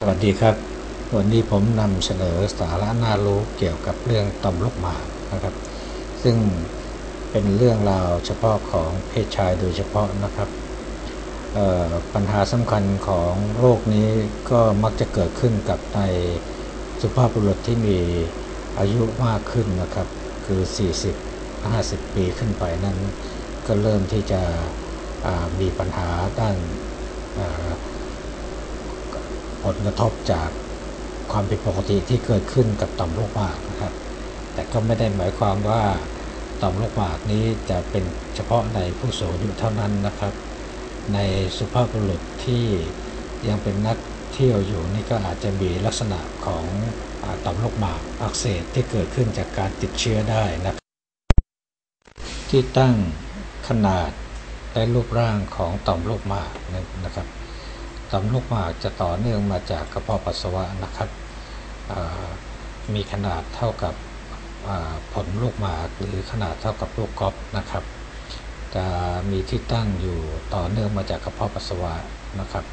สวัสดีครับ วันนี้ผมนำเสนอสาระน่ารู้เกี่ยวกับเรื่องต่อมลูกหมากนะครับ ซึ่งเป็นเรื่องราวเฉพาะของเพศชายโดยเฉพาะนะครับปัญหาสำคัญของโรคนี้ก็มักจะเกิดขึ้นกับในสุภาพบุรุษที่มีอายุมากขึ้นนะครับ คือ 40 50 ปีขึ้นไปนั้น ก็เริ่มที่จะมีปัญหาด้าน ผลกระทบจากความผิดปกติที่เกิดขึ้นกับต่อมลูกหมากนะครับ แต่ก็ไม่ได้หมายความว่าต่อมลูกหมากนี้จะเป็นเฉพาะในผู้สูงอายุเท่านั้นนะครับ ในสุภาพบุรุษที่ยังเป็นนักเที่ยวอยู่นี่ก็อาจจะมีลักษณะของต่อมลูกหมากอักเสบที่เกิดขึ้นจากการติดเชื้อได้นะที่ตั้งขนาดและรูปร่างของต่อมลูกหมากนะครับ ต่อมลูกหมากจะต่อเนื่องมาจากกระเพาะปัสสาวะนะครับมีขนาดเท่ากับผลลูกหมากหรือขนาดเท่ากับลูกกอล์ฟนะครับ จะมีที่ตั้งอยู่ต่อเนื่องมาจากกระเพาะปัสสาวะนะครับ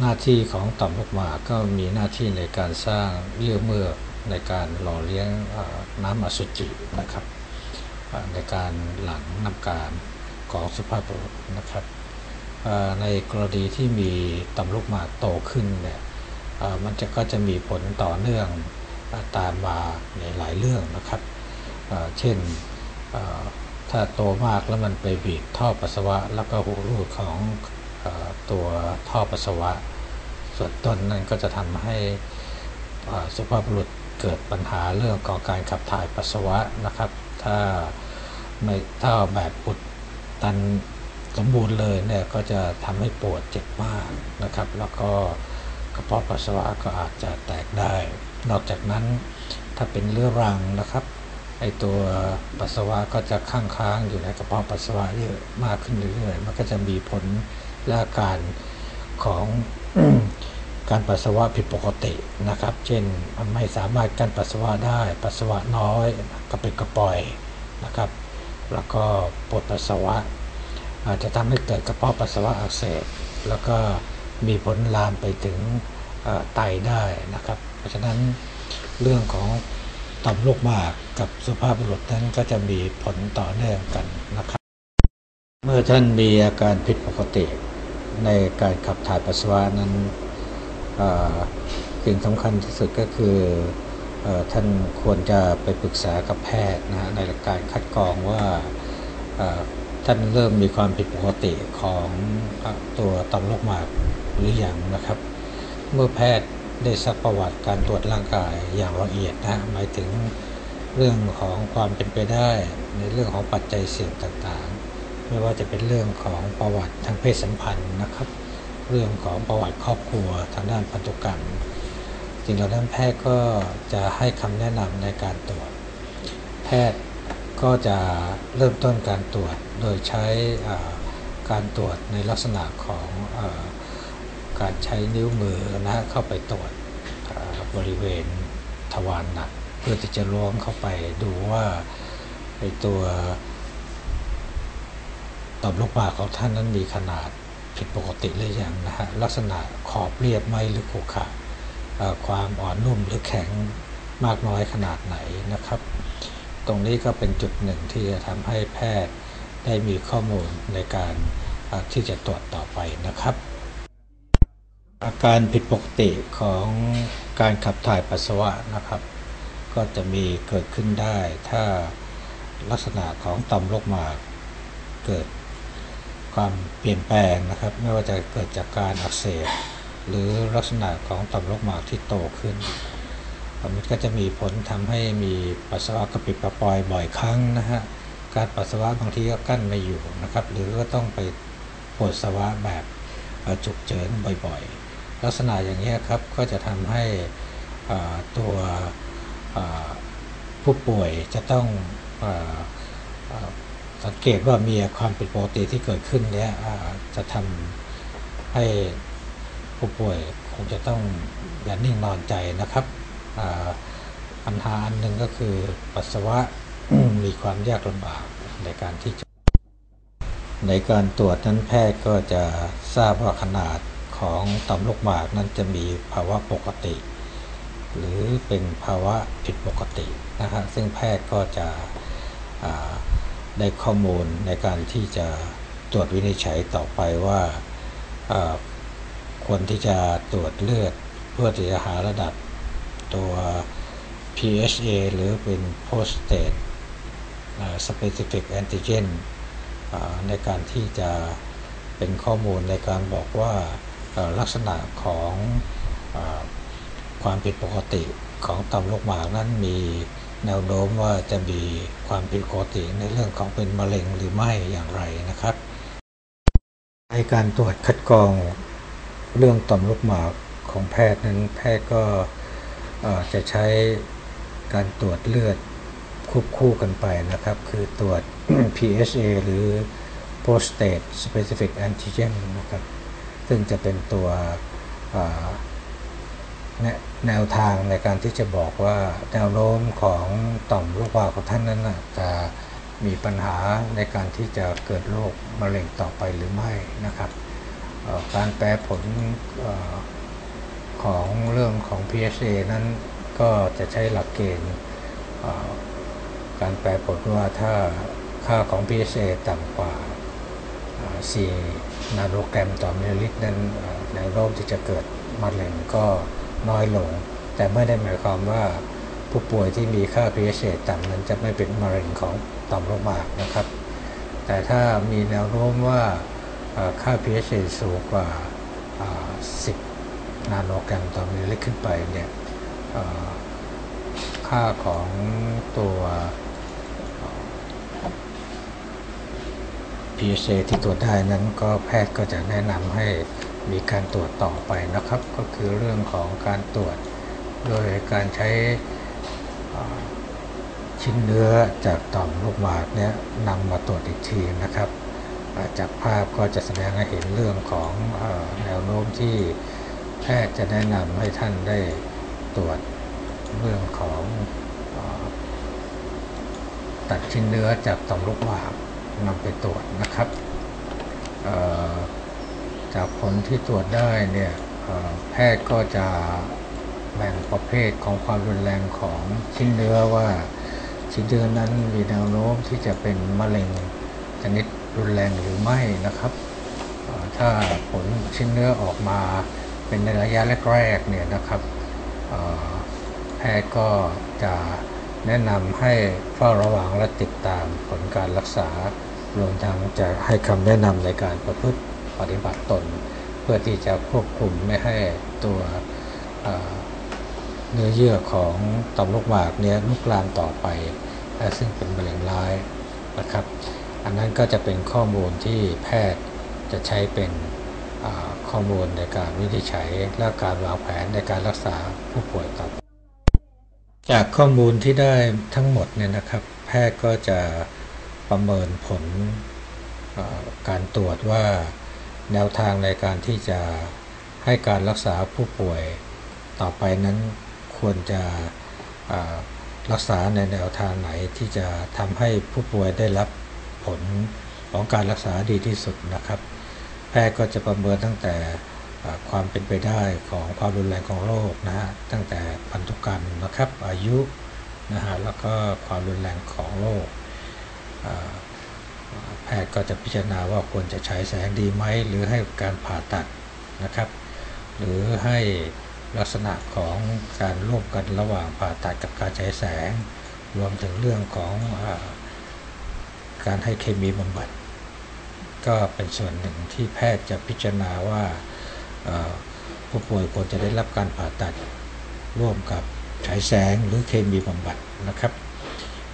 หน้าที่ของต่อมลูกหมากก็มีหน้าที่ในการสร้างเยื่อเมือกในการหล่อเลี้ยงน้ำอสุจินะครับ ในการหลังน้ำการของสุภาพบุรุษนะครับ ในกรณีที่มีต่อมลูกหมากโตขึ้นเนี่ยมันจะก็จะมีผลต่อเนื่องตามมาในหลายเรื่องนะครับ เช่นถ้าโตมากแล้วมันไปบีบท่อปัสสาวะ แล้วก็หูรูดของตัวท่อปัสสาวะ ส่วนต้นนั้นก็จะทำให้สุภาพบุรุษเกิดปัญหาเรื่องของการขับถ่ายปัสสาวะนะครับ ถ้าไม่ถ้าแบบอุดตัน สมบูรณ์เลยเนี่ยก็จะทำให้ปวดเจ็บมากนะครับ แล้วก็กระเพาะปัสสาวะก็อาจจะแตกได้ นอกจากนั้นถ้าเป็นเรื้อรังนะครับไอตัวปัสสาวะก็จะค้างค้างอยู่ในกระเพาะปัสสาวะเยอะมากขึ้นเรื่อยๆ มันก็จะมีผลและการของการปัสสาวะผิดปกตินะครับ เช่นมันไม่สามารถกั้นปัสสาวะได้ ปัสสาวะน้อยกระปิดกระปล่อยนะครับ แล้วก็ปวดปัสสาวะ อาจจะทำให้เกิดกระเพาะปัสสาวะอักเสบแล้วก็มีผลลามไปถึงไตได้นะครับ เพราะฉะนั้นเรื่องของต่อมลูกหมากกับสุภาพบุรุษนั้นก็จะมีผลต่อเนื่องกันนะครับ เมื่อท่านมีอาการผิดปกติในการขับถ่ายปัสสาวะนั้นสิ่งสำคัญที่สุดก็คือท่านควรจะไปปรึกษากับแพทย์นะในการคัดกรองว่า ท่านเริ่มมีความผิดปกติของตัวต่อมลูกหมากหรืออยังนะครับ เมื่อแพทย์ได้ซักประวัติการตรวจร่างกายอย่างละเอียดนะหมายถึงเรื่องของความเป็นไปได้ ในเรื่องของปัจจัยเสี่ยงต่างๆ ไม่ว่าจะเป็นเรื่องของประวัติทางเพศสัมพันธ์นะครับ เรื่องของประวัติครอบครัวทางด้านพันธุกรรมจริงๆแล้วด้นแพทย์ก็จะให้คำแนะนำในการตรวจ แพทย์ ก็จะเริ่มต้นการตรวจโดยใช้การตรวจในลักษณะของอการใช้นิ้วมือนะเข้าไปตรวจบริเวณทวารหนัก เพื่อที่จะล้วงเข้าไปดูว่าในตัวต่อมลูกหมากของท่านนั้นมีขนาดผิดปกติหรือยังนะฮะลักษณะขอบเรียบไหมหรือขรุขระความอ่อนนุ่มหรือแข็งมากน้อยขนาดไหนนะครับ ตรงนี้ก็เป็นจุดหนึ่งที่จะทำให้แพทย์ได้มีข้อมูลในการที่จะตรวจต่อไปนะครับ อาการผิดปกติของการขับถ่ายปัสสาวะนะครับ ก็จะมีเกิดขึ้นได้ถ้าลักษณะของต่อมลูกหมากเกิดความเปลี่ยนแปลงนะครับ ไม่ว่าจะเกิดจากการอักเสบหรือลักษณะของต่อมลูกหมากที่โตขึ้น มันก็จะมีผลทำให้มีปัสสาวะกระปิดกระปอยบ่อยครั้งนะฮะ การปัสสาวะบางทีก็กั้นไม่อยู่นะครับ หรือก็ต้องไปปวดสาวะแบบจุกเจิญบ่อยๆ ลักษณะอย่างนี้ครับก็จะทำให้ตัวผู้ป่วยจะต้องสังเกตว่ามีความผิดปกติที่เกิดขึ้นเนี้ยจะทำให้ผู้ป่วยคงจะต้องอย่านิ่งนอนใจนะครับ ปัญหาอันหนึ่งก็คือปัสสาวะมีความยากลำบากในการที่จะในการตรวจนั้นแพทย์ก็จะทราบว่าขนาดของต่อมลูกหมากนั้นจะมีภาวะปกติ หรือเป็นภาวะผิดปกตินะฮะซึ่งแพทย์ก็จะได้ข้อมูลในการที่จะตรวจวินิจฉัยต่อไปว่าควรที่จะตรวจเลือดเพื่อที่จะหาระดับ ตัว PHA หรือเป็น prostate specific antigen ในการที่จะเป็นข้อมูลในการบอกว่าลักษณะของอความผิดปกติของต่อมลูกหมากนั้นมีแนวโน้มว่าจะมีความผิดปกติในเรื่องของเป็นมะเร็งหรือไม่อย่างไรนะครับในการตรวจคัดกรองเรื่องต่อมลูกหมากของแพทย์นั้นแพทย์ก็ จะใช้การตรวจเลือดควบคู่กันไปนะครับ คือตรวจ PSA หรือ prostate specific antigen นะครับ ซึ่งจะเป็นตัวแนวทางในการที่จะบอกว่าแนวโน้มของต่อมลูกหมาของท่านนั้นจะมีปัญหาในการที่จะเกิดโรคมะเร็งต่อไปหรือไม่นะครับ การแปลผล ของเรื่องของ PSA นั้นก็จะใช้หลักเกณฑ์การแปลผลว่าถ้าค่าของ PSA ต่ำกว่า 4 นาโนแกรมต่อมิลลิลิตรนั้นแนวโน้มที่จะเกิดมะเร็งก็น้อยลง แต่ไม่ได้หมายความว่าผู้ป่วยที่มีค่า PSA ต่ำนั้นจะไม่เป็นมะเร็งของต่อมลูกหมากนะครับ แต่ถ้ามีแนวโน้มว่าค่า pH สูงกว่า 10 นาโนกรัมต่อมิลลิลิตรขึ้นไปเนี่ยค่าของตัว pH ที่ตรวจได้นั้นก็แพทย์ก็จะแนะนำให้มีการตรวจต่อไปนะครับ ก็คือเรื่องของการตรวจ โดยการใช้ชิ้นเนื้อจากต่อมลูกหมากเนี่ยนำมาตรวจอีกทีนะครับ จากภาพก็จะแสดงให้เห็นเรื่องของแนวโน้มที่ แพทย์จะแนะนำให้ท่านได้ตรวจเรื่องของตัดชิ้นเนื้อจากต่อมลูกหมากนำไปตรวจนะครับ จากผลที่ตรวจได้เนี่ยแพทย์ก็จะแบ่งประเภทของความรุนแรงของชิ้นเนื้อว่าชิ้นเนื้อนั้นมีแนวโน้มที่จะเป็นมะเร็งชนิดรุนแรงหรือไม่นะครับ ถ้าผลชิ้นเนื้อออกมา เป็นในระยะแรกๆเนี่ยนะครับแพทย์ก็จะแนะนำให้เฝ้าระวังและติดตามผลการรักษารวมทั้งจะให้คำแนะนำในการประพฤติปฏิบัติตน เพื่อที่จะควบคุมไม่ให้ตัวเนื้อเยื่อของต่อมลูกหมากเนี้ยลุกลามต่อไป ซึ่งเป็นมะเร็งร้ายนะครับ อันนั้นก็จะเป็นข้อมูลที่แพทย์จะใช้เป็น ข้อมูลในการวินิจฉัยและการวางแผนในการรักษาผู้ป่วยต่อไปจากข้อมูลที่ได้ทั้งหมดเนี่ยนะครับ แพทย์ก็จะประเมินผลการตรวจว่าแนวทางในการที่จะให้การรักษาผู้ป่วยต่อไปนั้นควรจะรักษาในแนวทางไหนที่จะทำให้ผู้ป่วยได้รับผลของการรักษาดีที่สุดนะครับ แพทย์ก็จะประเมินตั้งแต่ความเป็นไปได้ของความรุนแรงของโรคนะฮะตั้งแต่พันธุกรรมนะครับอายุนะฮะแล้วก็ความรุนแรงของโรคแพทย์ก็จะพิจารณาว่าควรจะใช้แสงดีไหมหรือให้การผ่าตัดนะครับ หรือให้ลักษณะของการร่วมกันระหว่างผ่าตัดกับการใช้แสง รวมถึงเรื่องของอการให้เคมีบำบัด ก็เป็นส่วนหนึ่งที่แพทย์จะพิจารณาว่าผู้ป่วยควรจะได้รับการผ่าตัดร่วมกับฉายแสงหรือเคมีบำบัดนะครับ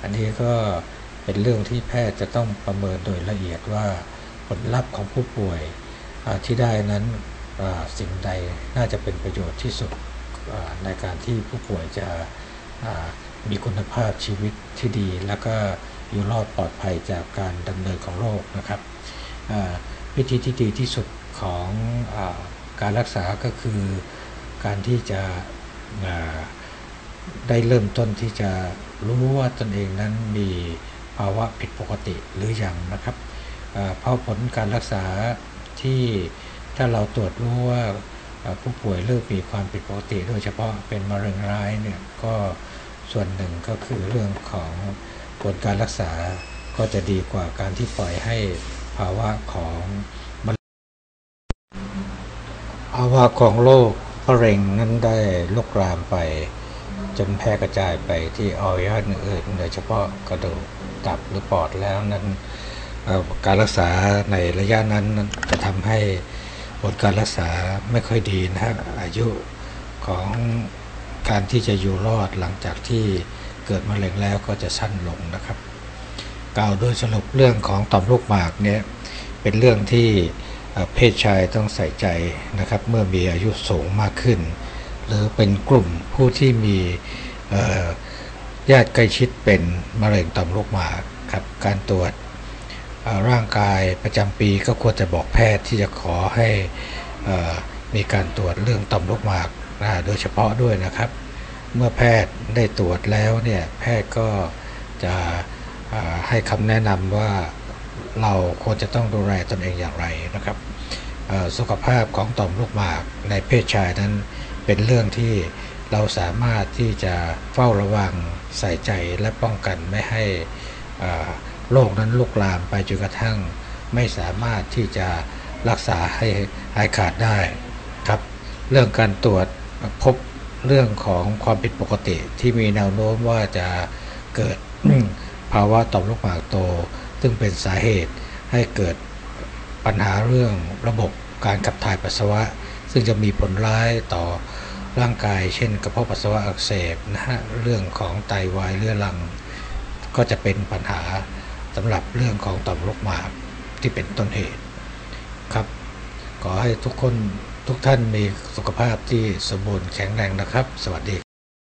อันนี้ก็เป็นเรื่องที่แพทย์จะต้องประเมินโดยละเอียดว่าผลลัพธ์ของผู้ป่วยที่ได้นั้นสิ่งใดน่าจะเป็นประโยชน์ที่สุดในการที่ผู้ป่วยจะมีคุณภาพชีวิตที่ดี แล้วก็อยู่รอดปลอดภัยจากการดำเนินของโรคนะครับ วิธีที่ดีที่สุดของอการรักษาก็คือการที่จะได้เริ่มต้นที่จะรู้ว่าตนเองนั้นมีภาวะผิดปกติหรืออยังนะครับเพราะผลการรักษาที่ถ้าเราตรวจรู้ว่าผู้ป่วยเริ่มมีความผิดปกติ โดยเฉพาะเป็นมะเร็งร้ายเนี่ยก็ส่วนหนึ่งก็คือเรื่องของผลการรักษาก็จะดีกว่าการที่ปล่อยให้ ภาวะของมะภาวะของโรคมะเร็งนั้นได้ลุกลามไป จนแพร่กระจายไปที่อวัยวะอื่นๆโดยเฉพาะกระดูกตับหรือปอดแล้วนั้นการรักษาในระยะนั้นจะทำให้ผลการรักษาไม่ค่อยดีนะครับอายุของการที่จะอยู่รอดหลังจากที่เกิดมะเร็งแล้วก็จะสั้นลงนะครับ กล่าวโดยสรุปเรื่องของต่อมลูกหมากเนี่ยเป็นเรื่องที่เพศชายต้องใส่ใจนะครับ เมื่อมีอายุสูงมากขึ้น หรือเป็นกลุ่มผู้ที่มีญาติใกล้ชิดเป็นมะเร็งต่อมลูกหมากครับการตรวจร่างกายประจำปีก็ควรจะบอกแพทย์ที่จะขอให้มีการตรวจเรื่องต่อมลูกหมากนะโดยเฉพาะด้วยนะครับ เมื่อแพทย์ได้ตรวจแล้วเนี่ยแพทย์ก็จะ ให้คำแนะนำว่าเราควรจะต้องดูแลตนเองอย่างไรนะครับสุขภาพของต่อมลูกหมากในเพศชายนั้นเป็นเรื่องที่เราสามารถที่จะเฝ้าระวังใส่ใจและป้องกันไม่ให้โรคนั้นลุกลามไปจนกระทั่งไม่สามารถที่จะรักษาให้หายขาดได้ครับเรื่องการตรวจพบเรื่องของความผิดปกติที่มีแนวโน้มว่าจะเกิด ภาวะต่อมลูกหมากโต ซึ่งเป็นสาเหตุให้เกิดปัญหาเรื่องระบบการขับถ่ายปัสสาวะ ซึ่งจะมีผลร้ายต่อร่างกาย เช่น กระเพาะปัสสาวะอักเสบนะฮะเรื่องของไตวายเรื้อรัง ก็จะเป็นปัญหาสำหรับเรื่องของต่อมลูกหมากที่เป็นต้นเหตุครับ ขอให้ทุกคนทุกท่านมีสุขภาพที่สมบูรณ์แข็งแรงนะครับ สวัสดี